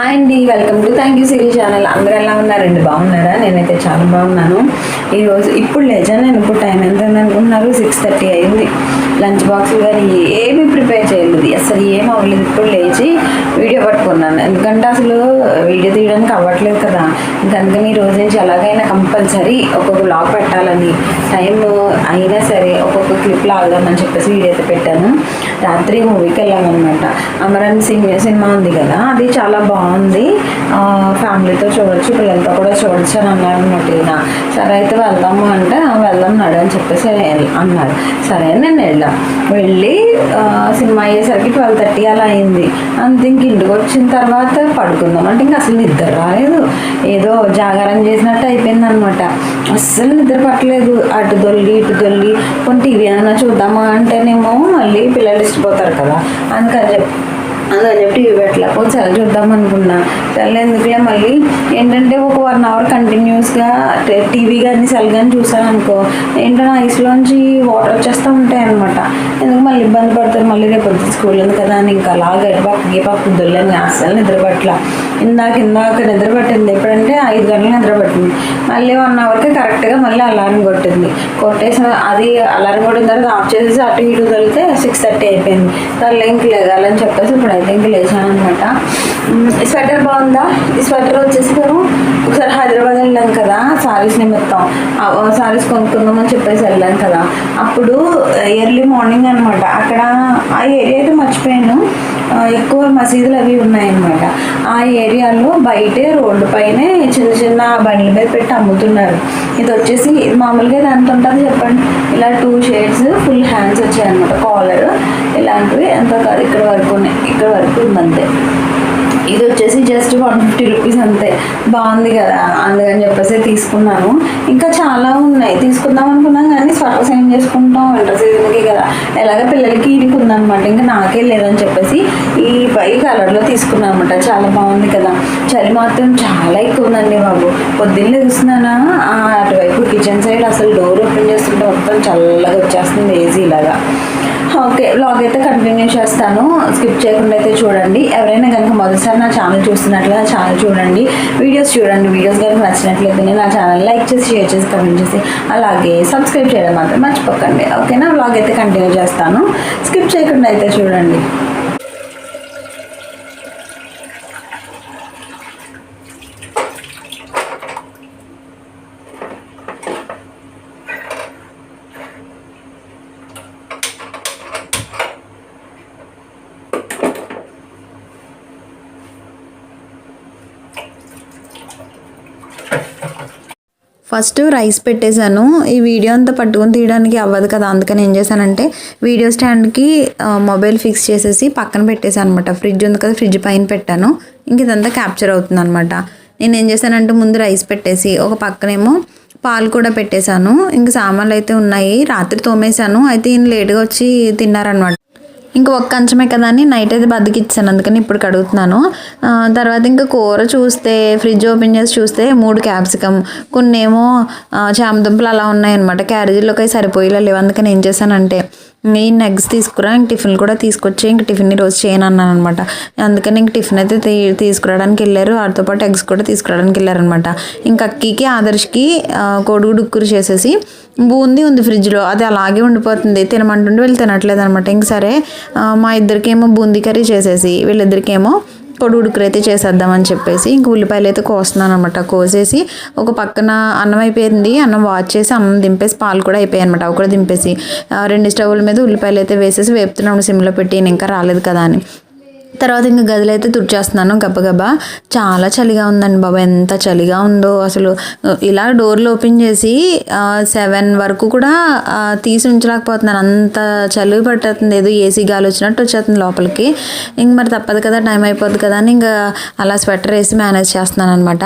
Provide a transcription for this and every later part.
Hi అండి welcome to thank you Siri channel. అందరూ ఎలా ఉన్నారండి బాగున్నారా? నేనైతే చాలా బాగున్నాను. ఈరోజు ఇప్పుడు లేచాను నేను ఇప్పుడు టైం ఎంత అనుకుంటున్నారు? సిక్స్ థర్టీ అయింది. లంచ్ బాక్స్ కానీ ఏమీ ప్రిపేర్ చేయలేదు. అసలు ఏం అవ్వలేదు. ఇప్పుడు లేచి వీడియో పట్టుకున్నాను. ఎందుకంటే అసలు వీడియో తీయడానికి అవ్వట్లేదు కదా. అందుకని ఈ రోజు నుంచి ఎలాగైనా కంపల్సరీ ఒక్కొక్క బ్లాగ్ పెట్టాలని టైం అయినా సరే ఒక్కొక్క క్లిప్ లాగదామని చెప్పేసి వీడియో అయితే పెట్టాను. రాత్రి మూవీకి వెళ్ళామన్నమాట. అమరన్ సింగ్ సినిమా ఉంది కదా అది చాలా బాగుంది. ఫ్యామిలీతో చూడొచ్చు పిల్లలతో కూడా చూడొచ్చు అని అన్నారు అనమాట ఈయన. సరే అయితే వెళ్దాము అంటే వెళ్దాం నడు అని చెప్పేసి అన్నారు. సరే నేను వెళ్ళాను వెళ్ళి సినిమా అయ్యేసరికి ట్వెల్వ్ థర్టీ అలా అయింది. అంతే ఇంక ఇంటికి వచ్చిన తర్వాత పడుకుందాం అంటే ఇంకా అసలు నిద్ర రాలేదు. ఏదో జాగారం చేసినట్టు అయిపోయింది అనమాట అస్సలు నిద్ర పట్టలేదు. అటు దొల్లి ఇటు దొల్లి కొన్ని టీవీ అయినా చూద్దామా అంటేనేమో మళ్ళీ పిల్లలు పోతారు కదా. అందుకని చెప్పి అందుకని చెప్పి టీవీ పెట్టలేకపోతే చూద్దాం అనుకున్నా. చల్లెందుకులే మళ్ళీ ఏంటంటే ఒక వన్ అవర్ కంటిన్యూస్గా టీవీ కానీ సెల్ కానీ చూసాను అనుకో ఏంటంటే ఐస్లోంచి వాటర్ వచ్చేస్తూ ఉంటాయి అనమాట ఎందుకు మళ్ళీ ఇబ్బంది పడతారు? మళ్ళీ రేపు పొద్దున్న స్కూల్ ఉంది కదా అని ఇంకా అలాగే పక్కకి పక్కకు దొల్లని అసలు నిద్రపట్ల ఇందాక ఇందాక నిద్ర పట్టింది. ఎప్పుడంటే ఐదు గంటలు నిద్ర పట్టింది. మళ్ళీ వన్ అవర్కి కరెక్ట్గా మళ్ళీ అలారం కొట్టింది. కొట్టేసిన అది అలారం కొట్టిన తర్వాత ఆఫ్ చేసేసి అటు ఇటు తొలితే సిక్స్ థర్టీ అయిపోయింది. తల్లి ఇంక లేగాలని చెప్పేసి ఇప్పుడు అయితే లేచాను అనమాట స్వెటర్ బాగుందా? ఈ స్వెటర్ వచ్చేసి మేము ఒకసారి హైదరాబాద్ వెళ్ళాం కదా సారీస్ నిమిత్తం. సారీస్ కొనుక్కుందామని చెప్పేసి వెళ్ళాం కదా. అప్పుడు ఎర్లీ మార్నింగ్ అనమాట అక్కడ ఆ ఏరియా అయితే మర్చిపోయాను. ఎక్కువ మసీదులు అవి ఉన్నాయన్నమాట. ఆ ఏరియాలో బయటే రోడ్డు పైనే చిన్న చిన్న బండ్ల మీద పెట్టి అమ్ముతున్నారు. ఇది వచ్చేసి మామూలుగా ఇది ఎంత ఉంటుంది చెప్పండి? ఇలా టూ షేడ్స్ ఫుల్ హ్యాండ్స్ వచ్చాయన్నమాట కాలర్ ఇలాంటివి ఎంత కాదు ఇక్కడ వరకు ఉన్నాయి. ఇక్కడ వరకు ఉందంతే. ఇది వచ్చేసి జస్ట్ వన్ ఫిఫ్టీ రూపీస్ అంతే. బాగుంది కదా? అందుకని చెప్పేసి తీసుకున్నాను. ఇంకా చాలా ఉన్నాయి. తీసుకుందాం అనుకున్నాం కానీ స్వెటర్స్ ఏం చేసుకుంటాం. వింటర్ సీజన్కి కదా. ఎలాగ పిల్లలకి ఇది అనమాట ఇంకా నాకే లేదని చెప్పేసి ఈ పై కలర్లో తీసుకున్నాను అనమాట చాలా బాగుంది కదా. చలి మాత్రం చాలా ఎక్కువ ఉందండి బాబు. పొద్దున్నే చూస్తున్నానా అటువైపు కిచెన్ సైడ్ అసలు డోర్ ఓపెన్ చేస్తుంటే మొత్తం చల్లగా వచ్చేస్తుంది ఏజీ ఇలాగా ఓకే బ్లాగ్ అయితే కంటిన్యూ చేస్తాను. స్కిప్ చేయకుండా అయితే చూడండి. ఎవరైనా కనుక మొదటిసారి నా ఛానల్ చూస్తున్నట్లయితే ఛానల్ చూడండి. వీడియోస్ చూడండి. వీడియోస్ కనుక నచ్చినట్లయితే నా ఛానల్ లైక్ చేసి షేర్ చేసి కమెంట్ చేసి అలాగే సబ్స్క్రైబ్ చేయడం మాత్రం మర్చిపోకండి. ఓకేనా బ్లాగ్ అయితే కంటిన్యూ చేస్తాను. స్కిప్ చేయకుండా అయితే చూడండి. ఫస్ట్ రైస్ పెట్టేశాను. ఈ వీడియో అంతా పట్టుకొని తీయడానికి అవ్వదు కదా అందుకని ఏం చేశానంటే వీడియో స్టాండ్కి మొబైల్ ఫిక్స్ చేసేసి పక్కన పెట్టేశాను అనమాట ఫ్రిడ్జ్ ఉంది కదా ఫ్రిడ్జ్ పైన పెట్టాను. ఇంక ఇదంతా క్యాప్చర్ అవుతుంది అనమాట నేను ఏం చేశానంటే ముందు రైస్ పెట్టేసి ఒక పక్కనేమో పాలు కూడా పెట్టేశాను. ఇంక సామాన్లు అయితే ఉన్నాయి. రాత్రి తోమేశాను. అయితే ఈయన లేట్గా వచ్చి తిన్నారనమాట. ఇంకా ఒక్క కంచమే కదా అని నైట్ అయితే బద్దకిచ్చాను. అందుకని ఇప్పుడు కడుగుతున్నాను. తర్వాత ఇంకా కూర చూస్తే ఫ్రిడ్జ్ ఓపెన్ చేసి చూస్తే మూడు క్యాప్సికమ్ కొన్ని ఏమో చామదుంపలు అలా ఉన్నాయన్నమాట. క్యారేజీలోకి సరిపోయేలా లేవు. అందుకని ఏం చేశానంటే ఈ ఎగ్స్ తీసుకురా ఇంక టిఫిన్ కూడా తీసుకొచ్చి ఇంక టిఫిన్ రోజు చేయను అన్నాను అనమాట అందుకని ఇంక టిఫిన్ అయితే తీ తీసుకురావడానికి వెళ్ళారు. వాటితో పాటు ఎగ్స్ కూడా తీసుకురావడానికి వెళ్ళారనమాట. ఇంక అక్కికి ఆదర్శకి ఆ, కోడిగుడు ఉక్కురు చేసేసి బూందీ ఉంది ఫ్రిడ్జ్లో. అది అలాగే ఉండిపోతుంది. తినమంటుంటే వీళ్ళు తినట్లేదు అనమాట ఇంక సరే మా ఇద్దరికేమో బూందీ కర్రీ చేసేసి వీళ్ళిద్దరికేమో కొడుకుడుకురు అయితే చేసేద్దామని చెప్పేసి ఇంక ఉల్లిపాయలు అయితే కోస్తున్నాను అనమాట కోసేసి ఒక పక్కన అన్నం అయిపోయింది అన్నం వాచ్ చేసి అన్నం దింపేసి పాలు కూడా అయిపోయాయి అనమాట అవి కూడా దింపేసి రెండు స్టవ్ల మీద ఉల్లిపాయలు అయితే వేసేసి వేపుతున్నాను సిమ్లో పెట్టి నేను ఇంకా రాలేదు కదా అని. తర్వాత ఇంకా గదిలో అయితే తుడిచేస్తున్నాను గబగబా. చాలా చలిగా ఉందండి బాబా. ఎంత చలిగా ఉందో అసలు. ఇలా డోర్లు ఓపెన్ చేసి సెవెన్ వరకు కూడా తీసి ఉంచలేకపోతున్నాను. అంత చలి పట్టేస్తుంది. ఏదో ఏసీ గాలి వచ్చినట్టు వచ్చేస్తుంది లోపలికి. ఇంక మరి తప్పదు కదా టైం అయిపోద్ది కదా అని ఇంకా అలా స్వెటర్ వేసి మేనేజ్ చేస్తున్నాను అనమాట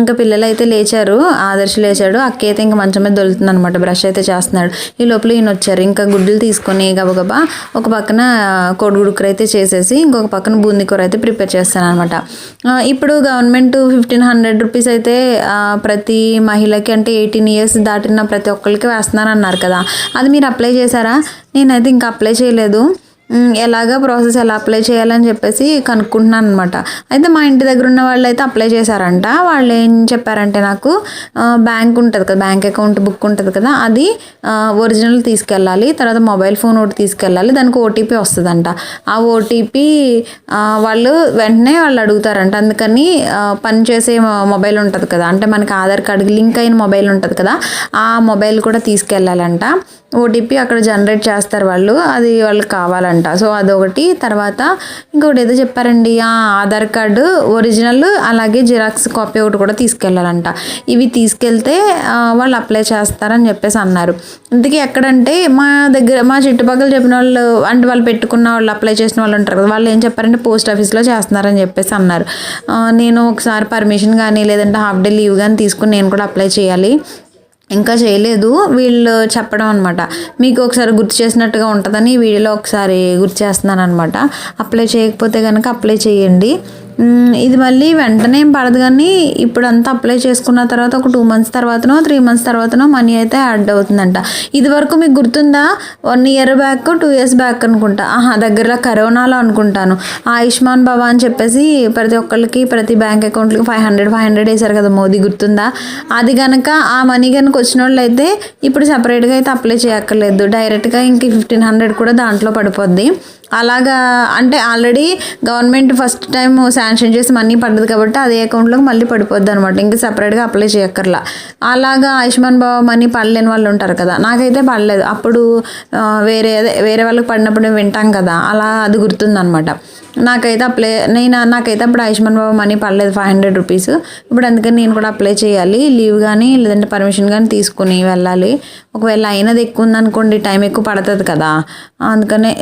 ఇంకా పిల్లలు అయితే లేచారు ఆదర్శ లేచాడు అక్క అయితే ఇంకా మంచం మీద దొలుతుంది అనమాట బ్రష్ అయితే చేస్తున్నాడు. ఈ లోపల ఈయన వచ్చారు ఇంకా గుడ్డలు తీసుకొని గబగబా ఒక పక్కన కోడిగుడుకురు అయితే చేసేసి ఇంకొక పక్కన బూందీ కూర అయితే ప్రిపేర్ చేస్తాను అనమాట ఇప్పుడు గవర్నమెంట్ ఫిఫ్టీన్ హండ్రెడ్ రూపీస్ అయితే ప్రతి మహిళకి అంటే ఎయిటీన్ ఇయర్స్ దాటిన ప్రతి ఒక్కరికి వేస్తున్నారు అన్నారు కదా. అది మీరు అప్లై చేశారా? నేనైతే ఇంకా అప్లై చేయలేదు. ఎలాగ ప్రాసెస్ ఎలా అప్లై చేయాలని చెప్పేసి కనుక్కుంటున్నాను అనమాట అయితే మా ఇంటి దగ్గర ఉన్న వాళ్ళు అయితే అప్లై చేశారంట. వాళ్ళు ఏం చెప్పారంటే నాకు బ్యాంక్ ఉంటుంది కదా బ్యాంక్ అకౌంట్ బుక్ ఉంటుంది కదా అది ఒరిజినల్ తీసుకెళ్ళాలి తర్వాత మొబైల్ ఫోన్ ఒకటి తీసుకెళ్ళాలి దానికి ఓటీపీ వస్తుందంట. ఆ ఓటీపీ వాళ్ళు వెంటనే వాళ్ళు అడుగుతారంట. అందుకని పనిచేసే మొబైల్ ఉంటుంది కదా అంటే మనకి ఆధార్ కార్డుకి లింక్ అయిన మొబైల్ ఉంటుంది కదా ఆ మొబైల్ కూడా తీసుకెళ్ళాలంట. ఓటీపీ అక్కడ జనరేట్ చేస్తారు వాళ్ళు అది వాళ్ళకి కావాలంట. సో అదొకటి. తర్వాత ఇంకొకటి ఏదో చెప్పారండి ఆ ఆధార్ కార్డు ఒరిజినల్ అలాగే జిరాక్స్ కాపీ ఒకటి కూడా తీసుకెళ్ళాలంట ఇవి తీసుకెళ్తే వాళ్ళు అప్లై చేస్తారని చెప్పేసి అన్నారు. ఇంతకీ ఎక్కడంటే మా దగ్గర మా చుట్టుపక్కల చెప్పిన వాళ్ళు అంటే వాళ్ళు పెట్టుకున్న వాళ్ళు అప్లై చేసిన వాళ్ళు ఉంటారు కదా వాళ్ళు ఏం చెప్పారంటే పోస్ట్ ఆఫీస్లో చేస్తున్నారని చెప్పేసి అన్నారు. నేను ఒకసారి పర్మిషన్ కానీ లేదంటే హాఫ్ డే లీవ్ కానీ తీసుకుని నేను కూడా అప్లై చేయాలి. ఇంకా చేయలేదు. వీళ్ళు చెప్పడం అనమాట మీకు ఒకసారి గుర్తు చేసినట్టుగా ఉంటుందని వీడియోలో ఒకసారి గుర్తు చేస్తున్నాను అనమాట అప్లై చేయకపోతే కనుక అప్లై చేయండి. ఇది మళ్ళీ వెంటనే ఏం పడదు కానీ ఇప్పుడు అంతా అప్లై చేసుకున్న తర్వాత ఒక టూ మంత్స్ తర్వాతనో త్రీ మంత్స్ తర్వాతనో మనీ అయితే యాడ్ అవుతుందంట. ఇది వరకు మీకు గుర్తుందా? One year back two years back అనుకుంటా. ఆహా దగ్గరలో కరోనాలో అనుకుంటాను. ఆయుష్మాన్ భవ అని చెప్పేసి ప్రతి ఒక్కళ్ళకి ప్రతి బ్యాంక్ అకౌంట్లకి ఫైవ్ హండ్రెడ్ ఫైవ్ హండ్రెడ్ వేశారు కదా మోదీ గుర్తుందా? అది కనుక ఆ మనీ కనుక వచ్చిన వాళ్ళు అయితే ఇప్పుడు సపరేట్గా అయితే అప్లై చేయక్కర్లేదు. డైరెక్ట్గా ఇంక ఫిఫ్టీన్ హండ్రెడ్ కూడా దాంట్లో పడిపోద్ది. అలాగా అంటే already government first time sanction చేసి మనీ పడ్డది కాబట్టి అదే అకౌంట్లోకి మళ్ళీ పడిపోద్ది అనమాట ఇంకా సపరేట్గా అప్లై చేయక్కర్లా. అలాగా ఆయుష్మాన్ బాబా మనీ పడలేని వాళ్ళు ఉంటారు కదా. నాకైతే పడలేదు. అప్పుడు వేరే వేరే వాళ్ళకి పడినప్పుడు మేము వింటాం కదా. అలా అది గుర్తుందనమాట నాకైతే అప్లై నేను నాకైతే అప్పుడు ఆయుష్మాన్ బాబు మనీ పడలేదు ఫైవ్ హండ్రెడ్ రూపీస్. ఇప్పుడు అందుకని నేను కూడా అప్లై చేయాలి. లీవ్ కానీ లేదంటే పర్మిషన్ కానీ తీసుకుని వెళ్ళాలి. ఒకవేళ అయినది ఎక్కువ ఉందనుకోండి టైం ఎక్కువ పడుతుంది కదా. అందుకనే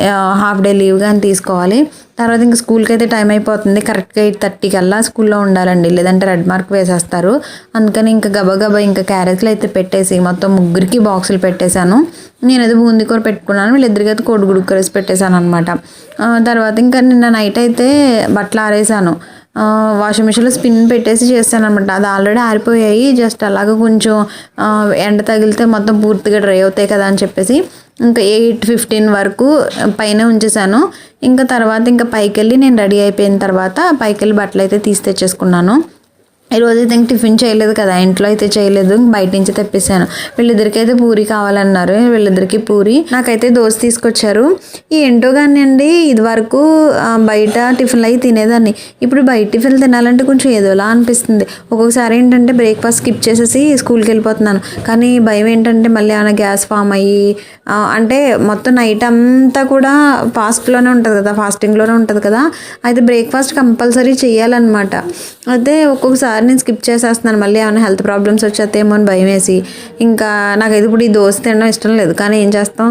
హాఫ్ డే లీవ్ కానీ తీసుకోవాలి. తర్వాత ఇంకా స్కూల్కి అయితే టైం అయిపోతుంది. కరెక్ట్గా ఎయిట్ థర్టీ కల్లా స్కూల్లో ఉండాలండి. లేదంటే రెడ్ మార్క్ వేసేస్తారు. అందుకని ఇంకా గబగబా ఇంకా క్యారెట్లు అయితే పెట్టేసి మొత్తం ముగ్గురికి బాక్సులు పెట్టేశాను. నేను అది బూందీ కూర పెట్టుకున్నాను. వీళ్ళిద్దరికి అయితే కోడిగుడు కరేసి పెట్టేశాను అనమాట తర్వాత ఇంకా నిన్న నైట్ అయితే బట్టలు ఆరేసాను వాషింగ్ మిషన్లో స్పిన్ పెట్టేసి చేస్తాను అనమాట అది ఆల్రెడీ ఆరిపోయాయి. జస్ట్ అలాగ కొంచెం ఎండ తగిలితే మొత్తం పూర్తిగా డ్రై అవుతాయి కదా అని చెప్పేసి ఇంకా ఎయిట్ ఫిఫ్టీన్ వరకు పైన ఉంచేసాను. ఇంకా తర్వాత ఇంకా పైకి వెళ్ళి నేను రెడీ అయిపోయిన తర్వాత పైకి వెళ్ళి బట్టలు అయితే తీసి తెచ్చేసుకున్నాను. ఈరోజు అయితే టిఫిన్ చేయలేదు కదా ఇంట్లో అయితే చేయలేదు బయట నుంచి తెప్పిస్తాను. వీళ్ళిద్దరికి అయితే పూరి కావాలన్నారు వీళ్ళిద్దరికి పూరి. నాకైతే దోశ తీసుకొచ్చారు. ఏంటో కానీ అండి ఇది వరకు బయట టిఫిన్లు అవి తినేదాన్ని. ఇప్పుడు బయట టిఫిన్లు తినాలంటే కొంచెం ఏదోలా అనిపిస్తుంది. ఒక్కొక్కసారి ఏంటంటే బ్రేక్ఫాస్ట్ స్కిప్ చేసేసి స్కూల్కి వెళ్ళిపోతున్నాను. కానీ భయం ఏంటంటే మళ్ళీ ఏమైనా గ్యాస్ ఫామ్ అయ్యి అంటే మొత్తం నైట్ అంతా కూడా ఫాస్ట్లోనే ఉంటుంది కదా ఫాస్టింగ్లోనే ఉంటుంది కదా. అయితే బ్రేక్ఫాస్ట్ కంపల్సరీ చేయాలన్నమాట. అయితే ఒక్కొక్కసారి నేను స్కిప్ చేసేస్తున్నాను. మళ్ళీ ఏమైనా హెల్త్ ప్రాబ్లమ్స్ వచ్చేస్తేమో అని భయం వేసి ఇంకా నాకైతే ఇప్పుడు ఈ దోశ తినడం ఇష్టం లేదు. కానీ ఏం చేస్తాం?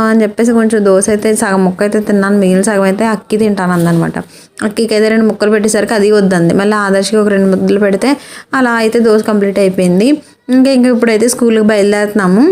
అని చెప్పేసి కొంచెం దోశ అయితే సగం ముక్క అయితే తిన్నాను. మిగిలిన సగం అయితే అక్కి తింటాను అందనమాట అక్కికి అయితే రెండు ముక్కలు పెట్టేసరికి అది వద్దంది. మళ్ళీ ఆదర్శకి ఒక రెండు ముద్దలు పెడితే అలా అయితే దోశ కంప్లీట్ అయిపోయింది. ఇంకా ఇంకా ఇప్పుడైతే స్కూల్కి బయలుదేరుతున్నాము.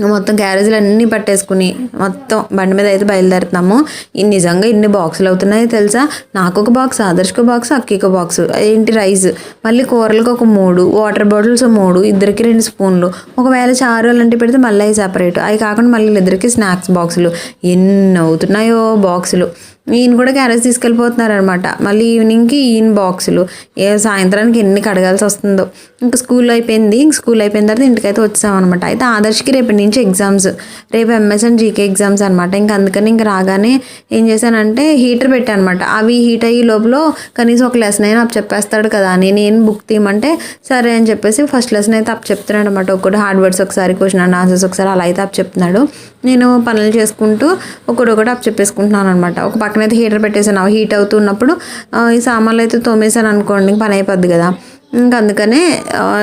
మొత్తం క్యారేజీలు అన్నీ పట్టేసుకుని మొత్తం బండి మీద అయితే బయలుదేరుతున్నాము. నిజంగా ఇన్ని బాక్సులు అవుతున్నాయి తెలుసా? నాకు ఒక బాక్స్ ఆదర్శకు బాక్స్ అక్కికి బాక్స్. ఏంటి రైస్? మళ్ళీ కూరలకు ఒక మూడు వాటర్ బాటిల్స్ మూడు ఇద్దరికి రెండు స్పూన్లు. ఒకవేళ చారు అలాంటివి పెడితే మళ్ళీ అవి సపరేట్ అవి కాకుండా మళ్ళీ ఇద్దరికి స్నాక్స్ బాక్సులు. ఎన్ని అవుతున్నాయో బాక్సులు. ఈయన కూడా క్యారేజ్ తీసుకెళ్ళిపోతున్నారు అనమాట మళ్ళీ ఈవినింగ్కి ఈయన బాక్సులు. ఏ సాయంత్రానికి ఎన్ని కడగాల్సి వస్తుందో. ఇంకా స్కూల్ అయిపోయింది. ఇంక స్కూల్ అయిపోయిన తర్వాత ఇంటికైతే వచ్చామన్నమాట అయితే ఆదర్శకి రేపటి నుంచి ఎగ్జామ్స్. రేపు ఎంఎస్ అండ్ జీకే ఎగ్జామ్స్ అనమాట ఇంకా అందుకని ఇంక రాగానే ఏం చేశానంటే హీటర్ పెట్టాను అనమాట అవి హీట్ అయ్యే లోపల కనీసం ఒక లెసన్ అయినా అప్ చెప్పేస్తాడు కదా అని నేను బుక్ తీయమంటే సరే అని చెప్పేసి ఫస్ట్ లెసన్ అయితే అప్ చెప్తున్నాడు అనమాట ఒకటి హార్డ్ వర్డ్స్ ఒకసారి క్వశ్చన్ అండ్ ఆన్సర్స్ ఒకసారి అలా అయితే అప్ చెప్తున్నాడు నేను పనులు చేసుకుంటూ ఒకటి అప్ చెప్పేసుకుంటున్నాను అనమాట ఒక పక్కన అయితే హీటర్ పెట్టేసాను. హీట్ అవుతున్నప్పుడు ఈ సామాన్లు అయితే తోమేసాను అనుకోండి పని అయిపోద్ది కదా. ఇంకా అందుకనే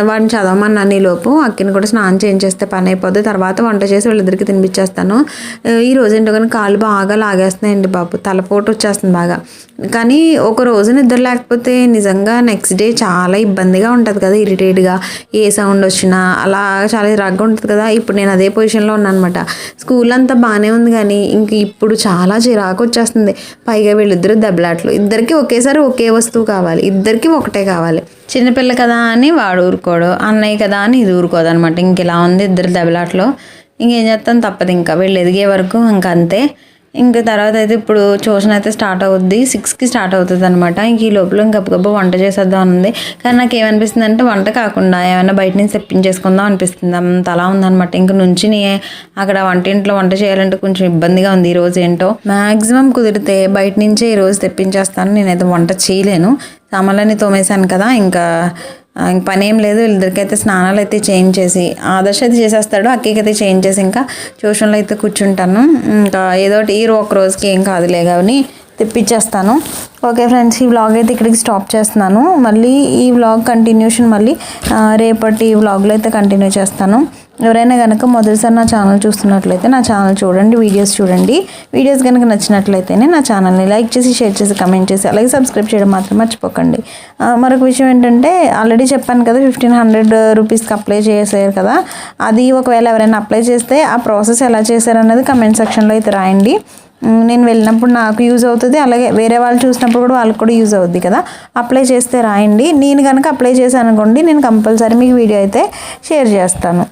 వాడిని చదవమన్నాను ఈ లోపు. అక్కిని కూడా స్నానం చేయించేస్తే పని అయిపోద్ది. తర్వాత వంట చేసి వీళ్ళిద్దరికి తినిపించేస్తాను ఈ రోజు ఏంటో కానీ కాళ్ళు బాగా లాగేస్తున్నాయండి బాబు. తలపోటు వచ్చేస్తుంది బాగా. కానీ ఒక రోజు నిద్ర లేకపోతే నిజంగా నెక్స్ట్ డే చాలా ఇబ్బందిగా ఉంటుంది కదా ఇరిటేట్గా ఏ సౌండ్ వచ్చినా అలా చాలా ఇరాగ్గా ఉంటుంది కదా. ఇప్పుడు నేను అదే పొజిషన్లో ఉన్నాను అనమాట స్కూల్ అంతా బాగానే ఉంది కానీ ఇంక ఇప్పుడు చాలా చిరాకు వచ్చేస్తుంది. పైగా వీళ్ళిద్దరు దెబ్బలాట్లు. ఇద్దరికి ఒకేసారి ఒకే వస్తువు కావాలి. ఇద్దరికి ఒకటే కావాలి. చిన్నపిల్ల కదా అని వాడు ఊరుకోడు. అన్నయ్య కదా అని ఇది ఊరుకోదు అనమాట ఇంక ఇలా ఉంది ఇద్దరు దెబ్బలాట్లో. ఇంకేం చేస్తాం? తప్పదు ఇంకా. వీళ్ళు ఎదిగే వరకు ఇంకా అంతే. ఇంకా తర్వాత అయితే ఇప్పుడు ట్యూషన్ అయితే స్టార్ట్ అవుద్ది. సిక్స్కి స్టార్ట్ అవుతుంది అనమాట ఇంక ఈ లోపల ఇంక గబగబా వంట చేసేద్దాం అని ఉంది కానీ నాకు ఏమనిపిస్తుంది అంటే వంట కాకుండా ఏమైనా బయట నుంచి తెప్పించేసుకుందాం అనిపిస్తుంది. అంత అలా ఉందనమాట ఇంక నుంచి నే అక్కడ వంటింట్లో వంట చేయాలంటే కొంచెం ఇబ్బందిగా ఉంది. ఈరోజు ఏంటో మ్యాక్సిమం కుదిరితే బయట నుంచే ఈరోజు తెప్పించేస్తాను. నేనైతే వంట చేయలేను. సామాన్లన్నీ తోమేశాను కదా. ఇంకా ఇంక పని ఏం లేదు. వీళ్ళిద్దరికైతే స్నానాలు అయితే చేంజ్ చేసి ఆదర్శ అయితే చేసేస్తాడు. అక్కకి అయితే చేంజ్ చేసి ఇంకా ట్యూషన్లో అయితే కూర్చుంటాను. ఇంకా ఏదో ఒకటి ఈ ఒక రోజుకి ఏం కాదులే కానీ తెప్పించేస్తాను ఓకే ఫ్రెండ్స్ ఈ వ్లాగ్ అయితే ఇక్కడికి స్టాప్ చేస్తున్నాను. మళ్ళీ ఈ వ్లాగ్ కంటిన్యూషన్ మళ్ళీ రేపటి వ్లాగ్లో అయితే కంటిన్యూ చేస్తాను. ఎవరైనా కనుక మొదటిసారి నా ఛానల్ చూస్తున్నట్లయితే నా ఛానల్ చూడండి వీడియోస్ చూడండి. వీడియోస్ కనుక నచ్చినట్లయితేనే నా ఛానల్ని లైక్ చేసి షేర్ చేసి కమెంట్ చేసి అలాగే సబ్స్క్రైబ్ చేయడం మాత్రం మర్చిపోకండి. మరొక విషయం ఏంటంటే ఆల్రెడీ చెప్పాను కదా ఫిఫ్టీన్ హండ్రెడ్ రూపీస్కి అప్లై చేశారు కదా. అది ఒకవేళ ఎవరైనా అప్లై చేస్తే ఆ ప్రాసెస్ ఎలా చేశారన్నది కమెంట్ సెక్షన్లో అయితే రాయండి. నేను వెళ్ళినప్పుడు నాకు యూజ్ అవుతుంది. అలాగే వేరే వాళ్ళు చూసినప్పుడు కూడా వాళ్ళకి కూడా యూజ్ అవుద్ది కదా. అప్లై చేస్తే రాయండి. నేను కనుక అప్లై చేశాను అనుకోండి నేను కంపల్సరీ మీకు వీడియో అయితే షేర్ చేస్తాను.